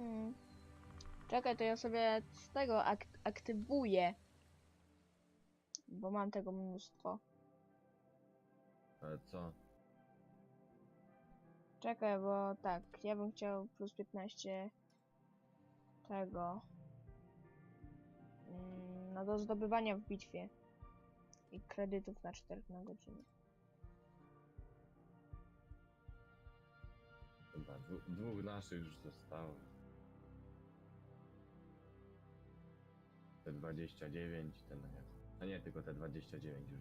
Hmm. Czekaj, to ja sobie z tego ak aktywuję. Bo mam tego mnóstwo. Ale co? Czekaj, bo tak, ja bym chciał plus 15 tego. Mm, No do zdobywania w bitwie. I kredytów na 4 na godzinę. Chyba dwu, dwóch naszych już zostało. Te 29, ten nie. A nie, tylko te 29 już.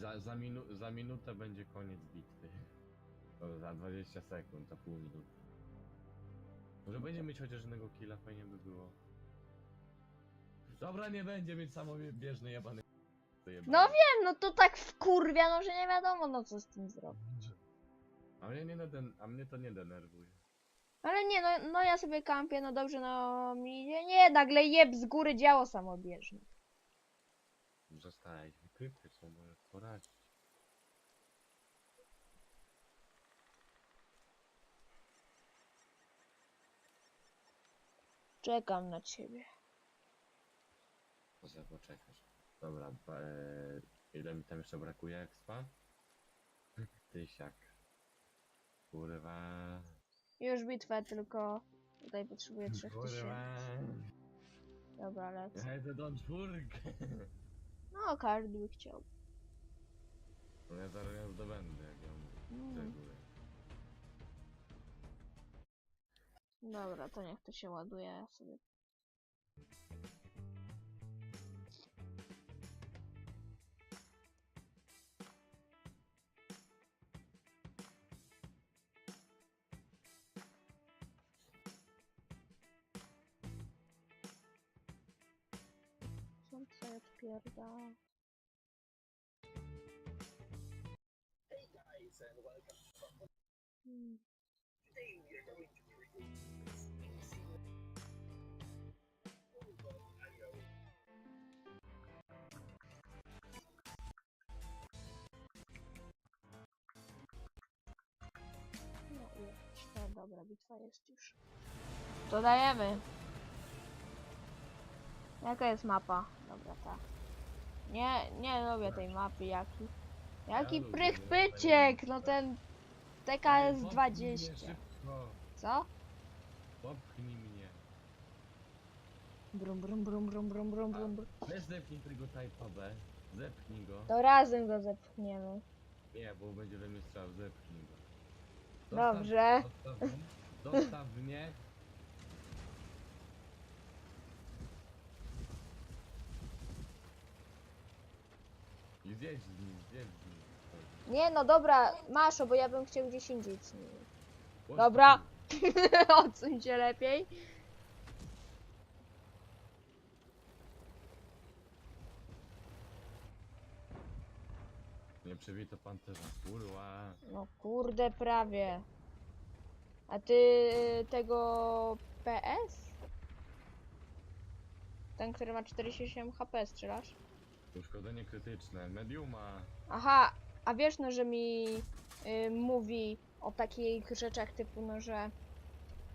Za, za, minu, za minutę będzie koniec bitwy. To za 20 sekund, za pół minuty. Może będzie mieć chociaż jednego killa, fajnie by było. Dobra, nie będzie mieć samobieżny jebany. No wiem, no to tak wkurwia, no że nie wiadomo no co z tym zrobić. A mnie, nie a mnie to nie denerwuje. Ale nie, no, no ja sobie kampię, no dobrze, no mi idzie. Nie, nagle jeb z góry działo samobieżne. Zostałeś wykryty, co możesz poradzić. Czekam na ciebie. Poza poczekasz. Dobra, ba- e, ile mi tam jeszcze brakuje expa? Tysiak. Kurwa. Już bitwę, tylko tutaj potrzebuję 3000. Kurwa. Dobra, lecę. Ja idę do czwórkę. No, każdy by chciał. No ja zaraz ją zdobędę, jak ją Mm. zeguję. Dobra, to niech to się ładuje ja sobie. Odpierdam? Hmm. No i no dobra, bitwa jest już. Dodajemy. Jaka jest mapa? Dobra, ta. Nie, nie lubię tej mapy, jaki. Jaki lubię, prych nie? pyciek, no ten TKS popchnij 20. mnie szybko. Co? Popchnij mnie. Brum brum brum brum brum brum brum brum. Weź zepnij tego Type'a B. Zepchnij go. To razem go zepchniemy. Nie, bo będzie we mnie strzał, zepchnij go. Dobrze. Dostaw, dostaw mnie. I zjedź z nim, zjedź z nim. Nie no dobra, masz, bo ja bym chciał gdzieś indziej z nim. Chodź Dobra. tu. Odsuń się lepiej. Nie przebito pancerza, kurwa. No kurde, prawie. A ty tego PS? Ten, który ma 47 HP strzelasz? Uszkodzenie krytyczne, mediuma. Aha, a wiesz no, że mi y, mówi o takich rzeczach typu, no że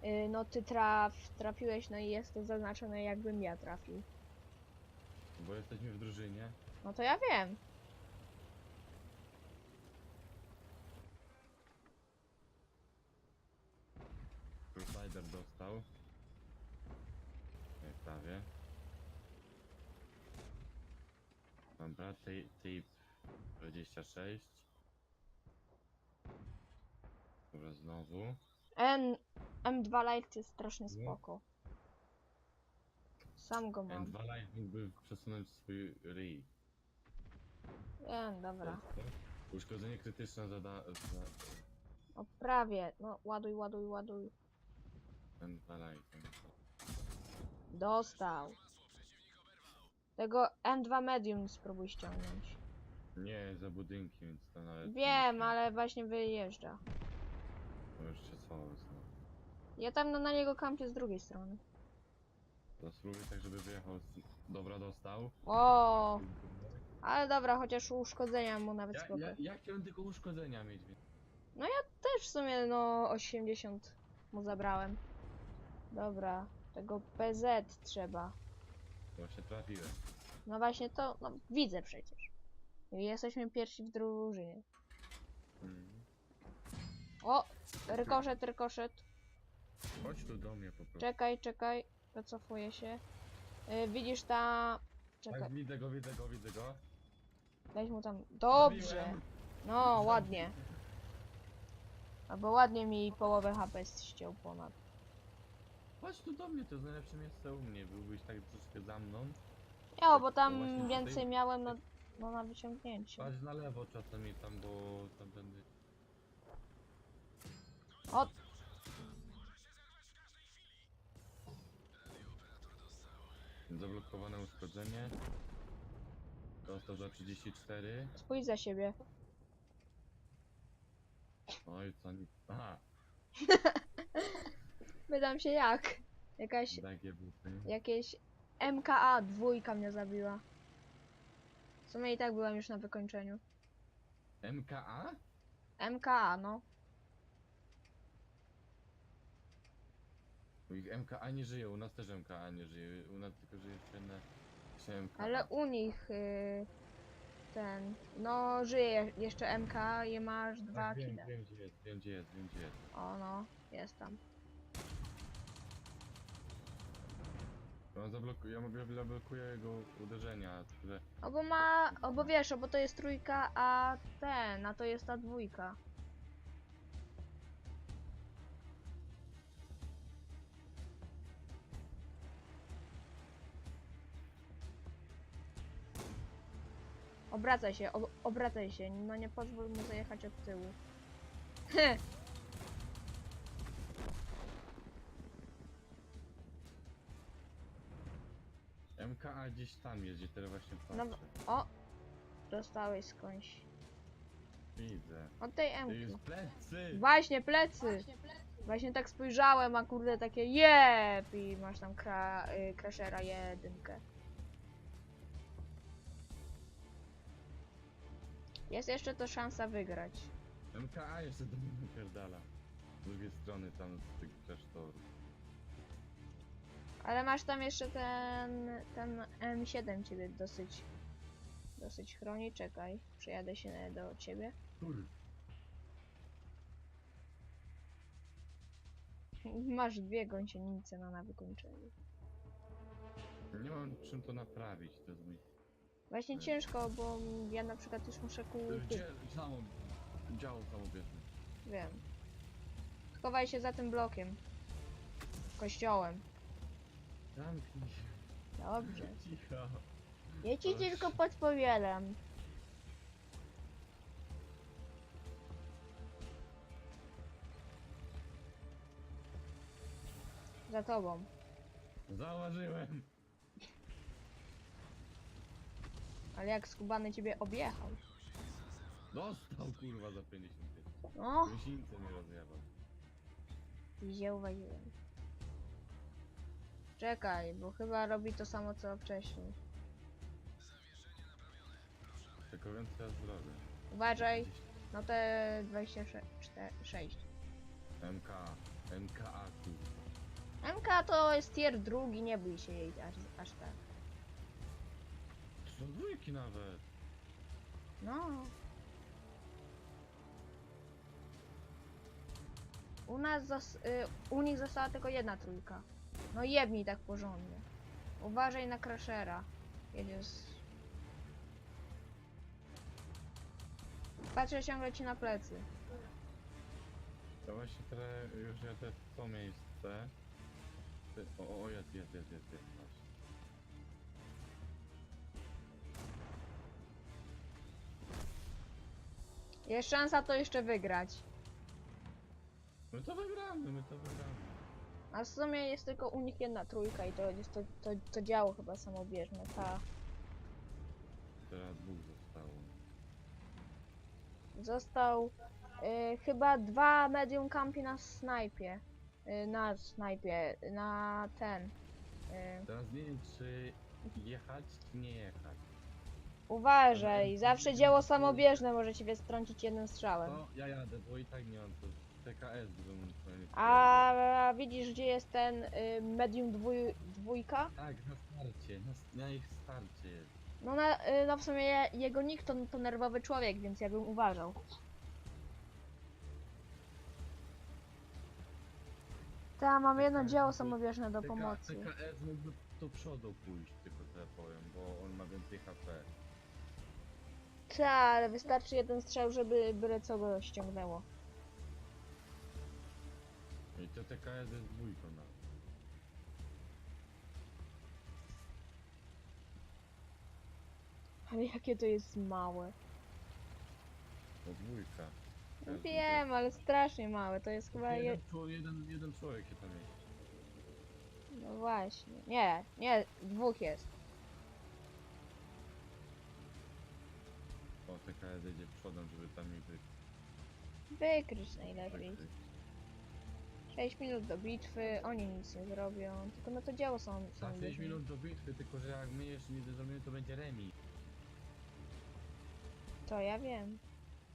y, no ty traf, trafiłeś, no i jest to zaznaczone jakbym ja trafił. Bo jesteśmy w drużynie. No to ja wiem. Crusader dostał. Nie, prawie. Dobra, ty- typ 26. Dobra, znowu. N, M2 Light jest strasznie Nie. spoko. Sam go mam. N2 Live mógłby przesunąć swój ryj. Wiem, dobra. Uszkodzenie krytyczne zada... za O prawie. No ładuj, ładuj, ładuj. N2 Live. Dostał. Tego M2 Medium spróbuj ściągnąć. Nie, za budynki, więc to nawet... Wiem, ale właśnie wyjeżdża. To już się znowu. Ja tam no, na niego kampię z drugiej strony. To spróbuj tak, żeby wyjechał z... Dobra, dostał. O, ale dobra, chociaż uszkodzenia mu nawet Ja, spoko. ja, ja chciałem tylko uszkodzenia mieć, więc... Też w sumie no 80 mu zabrałem. Dobra, tego PZ trzeba. Właśnie trafiłem. No właśnie to, no widzę przecież. Jesteśmy pierwsi w drużynie. Mhm. O! Rykoszet, rykoszet. Chodź tu do mnie po prostu. Czekaj, czekaj. Wycofuję się. Y, widzisz ta... Czekaj, Tak, widzę go, widzę go, widzę go. weź mu tam... Dobrze! Zabiłem. No, ładnie. Albo ładnie mi połowę HP ściął ponad. Chodź tu do mnie, to jest najlepsze miejsce u mnie. Byłbyś tak troszkę za mną. Ja, bo właśnie tam tutaj- więcej miałem na, no, na wyciągnięcie. Patrz na lewo czasami tam, bo tam będę... O! Zablokowane uszkodzenie. Dostał za 34. Spójrz za siebie. Oj, co nic. Aha, Pytam się jak. Jakaś, takie buty. jakieś MKA dwójka mnie zabiła. W sumie i tak byłem już na wykończeniu. MKA? MKA, no. Bo ich MKA nie żyje, u nas też MKA nie żyje. U nas tylko żyje jeszcze na MKA. Ale u nich y, ten, no żyje je- jeszcze MK i masz dwa tak, wiem, kile. wiem gdzie jest, wiem gdzie jest, wiem gdzie jest. O no, jest tam. On zablokuje, ja mogę zablokuję jego uderzenia, które... Obo ma, obo wiesz, obo to jest trójka, a ten, a to jest ta dwójka. Obracaj się, ob obracaj się, no nie pozwól mu zajechać od tyłu. MKA gdzieś tam jest, gdzie teraz właśnie No patrzę. o! Dostałeś skądś. Widzę. Od tej Mki. już plecy! Właśnie plecy! Właśnie tak spojrzałem, a kurde takie jeb i masz tam kra, y, Crashera jedynkę. Jest jeszcze to szansa wygrać. MKA jeszcze do mnie napierdala. Z drugiej strony tam z tych klasztorów. Ale masz tam jeszcze ten, ten M7 ciebie dosyć, dosyć chroni. Czekaj, przejadę się do ciebie. Kur... Masz dwie gąsienice na, na wykończeniu. Nie mam czym to naprawić, to jest mój... Właśnie ciężko, bo ja na przykład już muszę kół... Gdzie samą... Działo samobieżne. Wiem. Schowaj się za tym blokiem. Kościołem. Zamknij się. Dobrze. Cicho. Ja ci Ale- tylko podpowiadam. Za tobą. Założyłem. Ale jak skubany ciebie objechał. Dostał kurwa za 55. No, Gąsienicę mi rozjebał. zauważyłem. Czekaj, bo chyba robi to samo co wcześniej. Tylko więcej ja zrobię. Uważaj, no te 26. MK. MKA kurwa. MK to jest tier drugi, nie bój się jej aż, aż tak. To są dwójki nawet. No. U nas zos- y, u nich została tylko jedna trójka. No jebnij tak porządnie. Uważaj na Crashera. Jedzie z... Patrzę ciągle ci na plecy. To właśnie teraz już ja też w to miejsce. Ty- O, o, jest, jest, jest, jest, jest. patrz. Jest szansa to jeszcze wygrać. My to wygramy, my to wygramy. A w sumie jest tylko u nich jedna trójka i to jest to, to, to działo chyba samobieżne. Ta. Teraz dwóch zostało. Został y, chyba dwa medium campi na snajpie. Y, na snajpie, na ten. Y, Teraz nie wiem czy jechać, czy nie jechać. Uważaj, zawsze dzieło samobieżne może ciebie strącić jednym strzałem. To ja jadę, bo i tak nie mam to. TKS bym A widzisz gdzie jest ten y, medium dwój, dwójka? Tak, na starcie, na, s- na ich starcie jest. No, na, y, no w sumie je- jego nick to, to nerwowy człowiek, więc ja bym uważał. Ta, mam jedno mógłby- samobieżne do TK, pomocy. TKS mógłby do przodu pójść, tylko tyle powiem, bo on ma więcej HP. Ta, ale wystarczy jeden strzał, żeby byle co go ściągnęło. I to TKS jest dwójką na. Ale jakie to jest małe. To dwójka. No jest Wiem, ale strasznie małe, to jest chyba je... Jeden, czło- jeden, jeden człowiek się tam mieści. No właśnie. Nie, nie, dwóch jest. O, TKS jedzie przodem, żeby tam mi wy... Wykryć najlepiej. wykryć. 6 minut do bitwy, oni nic nie zrobią, tylko no to dzieło są... Są 6 bieżne. minut do bitwy, tylko że jak my jeszcze nie zrobimy, to będzie remis. To ja wiem.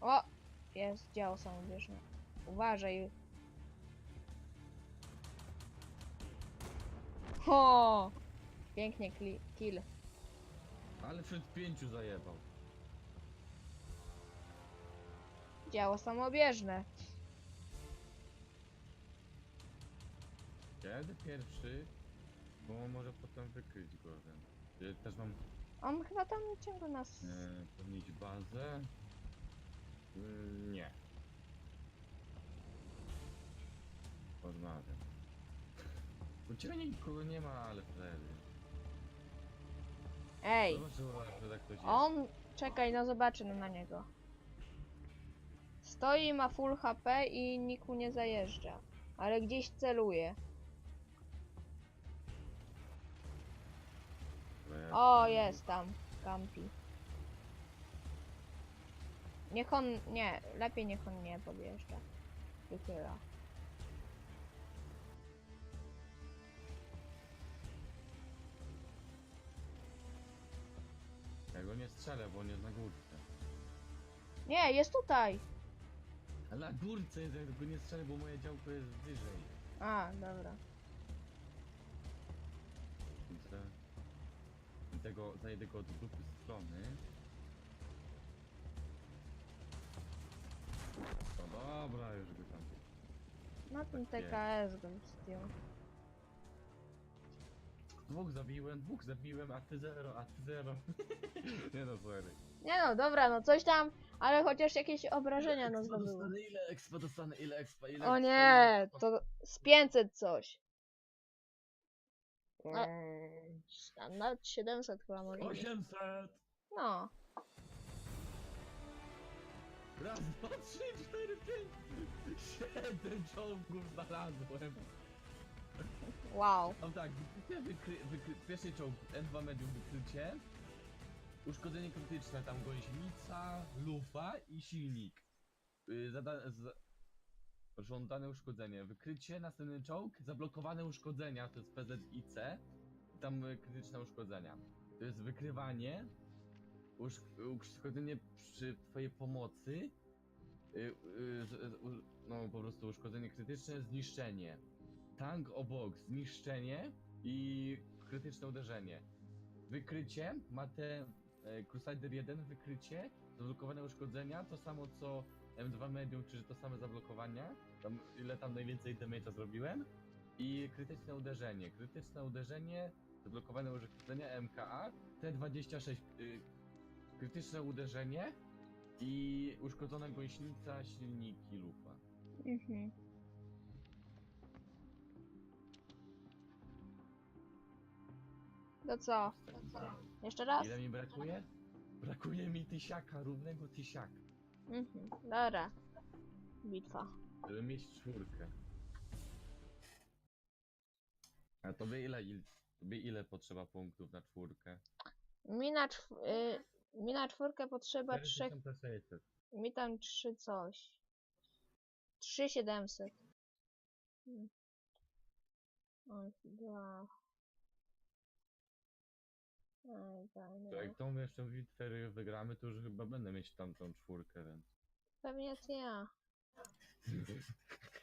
O! Jest działo samobieżne. Uważaj. Ho! Pięknie kli- kill. Ale przed pięciu zajebał. Działo samobieżne. Kiedy pierwszy? Bo może potem wykryć go. Ten. Ja też mam On chyba tam ciągle nas... e, pełnić bazę. Mm, nie. Porozmawiam. U ciebie nikogo nie ma, ale wtedy. Ej! Zobaczyła, że tak ktoś jest. On... Czekaj, no zobaczymy na niego. Stoi, ma full HP i nikt mu nie zajeżdża. Ale gdzieś celuje. O, jest tam. Campi. Niech on... Nie, lepiej niech on nie podjeżdża. Wychyla. Ja go nie strzelę, bo on jest na górce. Nie, jest tutaj! Ale na górce jest, ja go nie strzelę, bo moje działko jest wyżej. A, dobra. Tego, zajdę go od dupy strony. No dobra, już go tam. Na ten Tak TKS go zdjął. Dwóch zabiłem, dwóch zabiłem, a ty zero, a ty zero. nie no, sorry. Nie no, dobra, no coś tam, ale chociaż jakieś obrażenia no Expa zdobyły. dostanę, ile expa dostanę, ile expa, ile O expa, ile nie, expa? to z 500 coś. Eee, a nawet 700 chyba może. być. 800! No, Raz, dwa, trzy, cztery, pięć! Siedem czołgów znalazłem! wow. Mam tak, wykrycie, wykry, wykry, pierwszy czołg, N2 medium wykrycie, uszkodzenie krytyczne, tam gąsienica, lufa i silnik. Yy, zada, za, żądane uszkodzenie, wykrycie, następny czołg, zablokowane uszkodzenia, to jest PZIC, tam krytyczne uszkodzenia. To jest wykrywanie, usz, uszkodzenie przy twojej pomocy, y, y, no po prostu uszkodzenie krytyczne, zniszczenie. Tank obok, zniszczenie i krytyczne uderzenie. Wykrycie ma te e, Crusader 1, wykrycie, zablokowane uszkodzenia, to samo co M2 Medium, czyli to same zablokowania, tam, ile tam najwięcej damage'a zrobiłem. I krytyczne uderzenie. Krytyczne uderzenie, zablokowane uszkodzenia MKA, T26, y, krytyczne uderzenie i uszkodzona gąsienica, silniki, lufa. Mhm. To co? Jeszcze raz? Ile mi brakuje? Brakuje mi tysiaka, równego tysiaka. Mhm. Dobra. Bitwa. Żeby mieć czwórkę. A tobie ile, il, tobie ile potrzeba punktów na czwórkę? Mi na, czw y mi na czwórkę potrzeba trzech. 4600. Mi tam trzy coś. Trzy siedemset. Hmm. Oj, dwa. Ej, fajnie. To jak tą jeszcze bitwę wygramy, to już chyba będę mieć tamtą czwórkę, więc... Pewnie ty ja.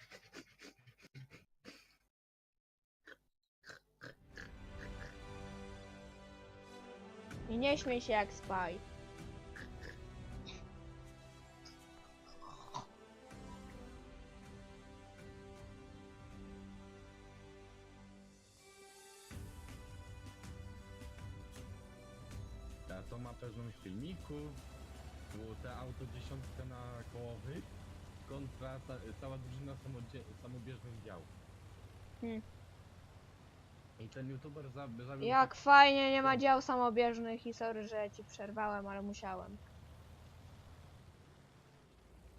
I nie śmiej się jak spaj. A to ma pewną filmiku, było te auto dziesiątka na kołowych kontra ta, cała drużyna samodzie, samobieżnych dział. Hmm. I ten youtuber za, zabił... Jak fajnie nie ma dział samobieżnych i sorry, że ci przerwałem, ale musiałem.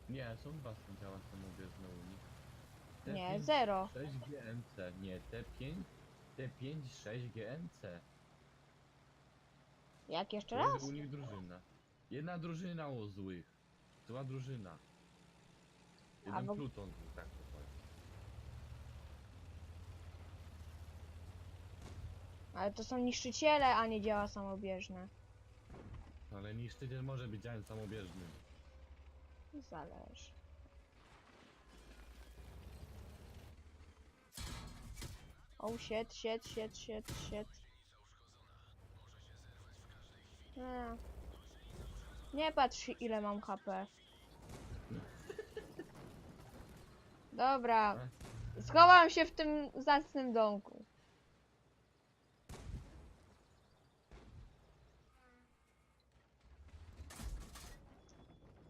Nie, są dwa działa samobieżne u nich. Nie, T5, zero. 6 GMC, nie, T5, T5, 6 GMC. Jak jeszcze To raz? jest u nich drużyna. Jedna drużyna o złych, zła drużyna. Jeden bo- pluton, tak to powiem. Ale to są niszczyciele, a nie działa samobieżne. Ale niszczyciel może być działem samobieżnym. Zależy. Oh shit, shit, shit, shit, shit. Nie. Nie patrz ile mam HP. Dobra. Schowam się w tym zacnym domku.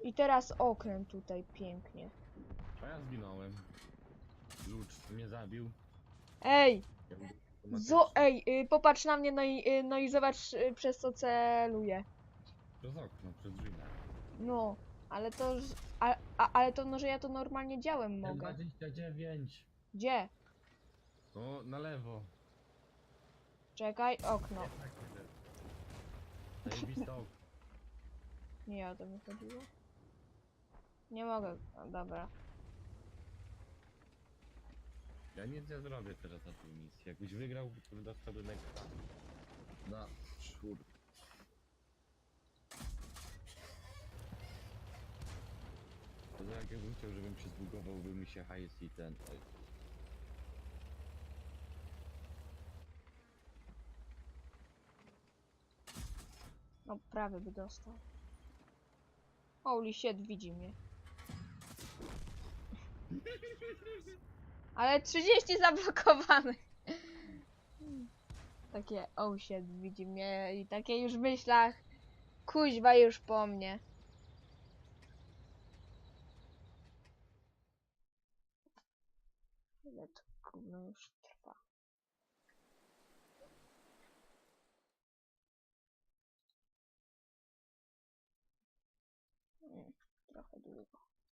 I teraz okręt tutaj pięknie. A ja zginąłem. Lucz mnie zabił. Ej! Zo ej, y, popatrz na mnie, no i, y, no i zobacz y, przez co celuję. Przez okno, przez drzwi. No, ale to, ż- a, a, ale to no, że ja to normalnie działem mogę. M29. Gdzie? No, na lewo. Czekaj, okno. Zajebiste okno. Nie o to mi chodziło. Nie mogę, no, dobra. Ja nic nie zrobię teraz na tej misji. Jakbyś wygrał, to dostałbym ekstra. Na czwórkę. To jak jakbym chciał, żebym się zbugował, by mi się hajs i ten... oj. No prawie by dostał. Holy shit, widzi mnie. Ale 30 zablokowanych. Takie oh widzi mnie i takie już w myślach. Kuźwa już po mnie. Ile to gówno już